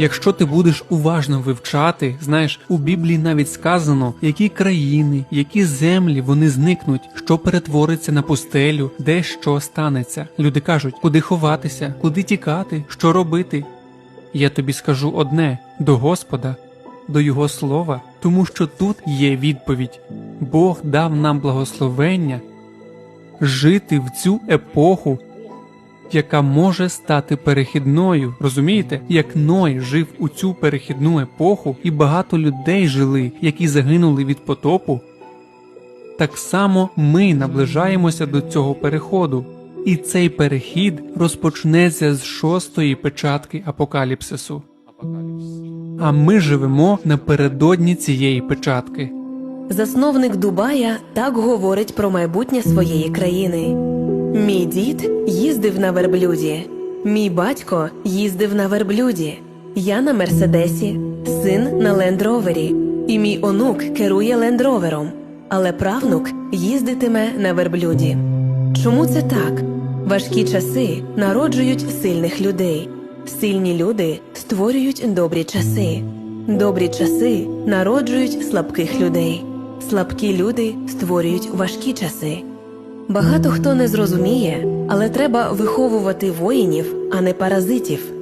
Якщо ти будеш уважно вивчати, знаєш, у Біблії навіть сказано, які країни, які землі вони зникнуть, що перетвориться на пустелю, де що станеться. Люди кажуть, куди ховатися, куди тікати, що робити. Я тобі скажу одне до Господа, до Його слова, тому що тут є відповідь. Бог дав нам благословення жити в цю епоху, яка може стати перехідною. Розумієте, як Ной жив у цю перехідну епоху, і багато людей жили, які загинули від потопу. Так само ми наближаємося до цього переходу, і цей перехід розпочнеться з шостої печатки апокаліпсису. А ми живемо напередодні цієї печатки. Засновник Дубая так говорить про майбутнє своєї країни. Мій дід їздив на верблюді, мій батько їздив на верблюді, я на мерседесі, син на лендровері, і мій онук керує лендровером, але правнук їздитиме на верблюді. Чому це так? Важкі часи народжують сильних людей. Сильні люди створюють добрі часи. Добрі часи народжують слабких людей. Слабкі люди створюють важкі часи. Багато хто не зрозуміє, але треба виховувати воїнів, а не паразитів.